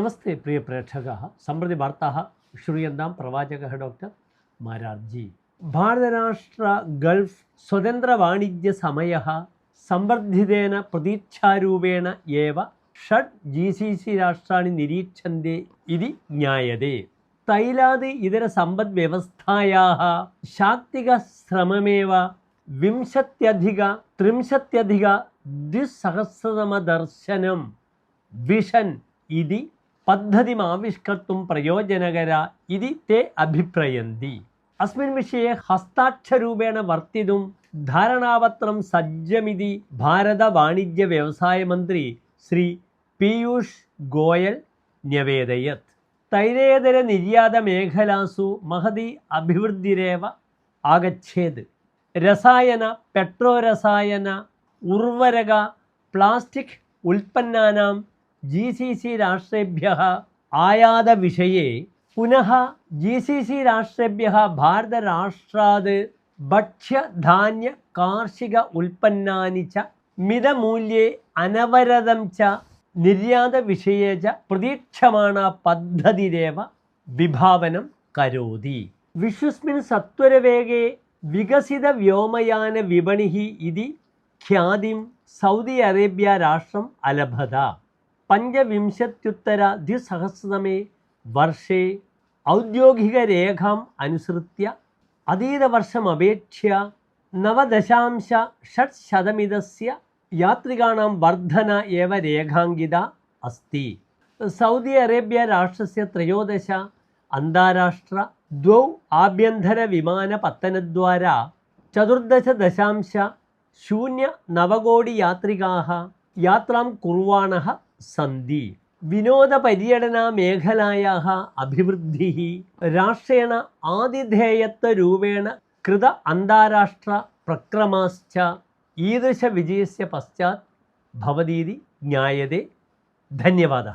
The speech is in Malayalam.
നമസ്തേ പ്രിയ പ്രേക്ഷക. സമ്പ്രതി വാർത്താ ശ്രൂയന്താം പ്രവാചക ഡോക്ടർ മാരാർജി. ഭാരതരാഷ്ട്ര ഗൾഫ് സ്വതന്ത്ര വാണിജ്യ സമയ സമ്പർദ്ധിതേന പ്രതീക്ഷാരൂപേണ ഏവ ഷഡ് ജി സി സി രാഷ്ട്രാണി നിരീക്ഷന്തി ഇതി ജ്ഞായതേ തൈലാദി ഇതര സമ്പദ് വ്യവസ്ഥായാ ശാക്തിക ശ്രമമേവ വിംശത്യധിക ത്രിംശത്യധിക ദ്വിസഹസ്രതമദർശനം വിഷൻ ഇതി പദ്ധതിമാവിഷ്കർത്തും പ്രയോജനകര ഇതി തേ അഭിപ്രയന്തി. അസ്മിൻ വിഷയെ ഹസ്താക്ഷരൂപേണ വർത്തിതും ധാരണാപത്രം സജ്ജമിതി ഭാരത വാണിജ്യ വ്യവസായ മന്ത്രി ശ്രീ പീയൂഷ് ഗോയൽ ന്യവേദയത് തൈരേതര നിര്യാത മേഖലാസു മഹതി അഭിവൃദ്ധിരേവ ആഗച്ഛേത്. രസായന പെട്രോ രസായന ഉർവരക പ്ലാസ്റ്റിക് ഉൽപ്പന്നാനാം ജി സി സി രാഷ്ട്രേഭ്യ ആയാത വിഷയെ പുനഃ ജി സി സി രാഷ്ട്രേഭ്യ ഭാരതരാഷ്ട്രാത് ഭക്ഷ്യധാന്യ കാർഷിക ഉൽപ്പന്നാനി ച മിതമൂല്യേ അനവരതം ച നിര്യാത വിഷയ ച പ്രതീക്ഷമാണ പദ്ധതിരേവ വിഭാവനം കരോതി. വിശ്വസ്മിൻ സത്വരവേഗേ വികസിത വ്യോമയാന വിപണി ഇതി ഖ്യാതിം സൗദി അറേബ്യ രാഷ്ട്രം അലഭത. പഞ്ചവിംശത്യുത്തര ദ്വിസഹസ്രതമേ വർഷേ ഔദ്യോഗികരേഖാം അനുസൃത്യ അതീതവർഷമപേക്ഷ്യ നവദശാംശ ഷട്ശതമിതസ്യ യാത്രികാണാം വർധന ഏവ രേഖാങ്കിത അസ്തി. സൗദി അറേബ്യ രാഷ്ട്രസ്യ ത്രയോദശ അന്താരാഷ്ട്ര ദ്വൗ ആഭ്യന്തരവിമാനപത്തനദ്വാരാ ചതുർദശ ദശാംശ ശൂന്യ നവകോടി യാത്രികാ യാത്രാം കുർവാണ സന്ധി. വിനോദ പര്യടന മേഖലായ അഭിവൃദ്ധി രാഷ്ട്രേണ ആതിഥേയത്വ രൂപേണ കൃത അന്താരാഷ്ട്ര പ്രക്രമാശ്ച. ഈദൃശ വിജയസ്യ പശ്ചാത് ഭവതീതി ജ്ഞായതേ. ധന്യവാദ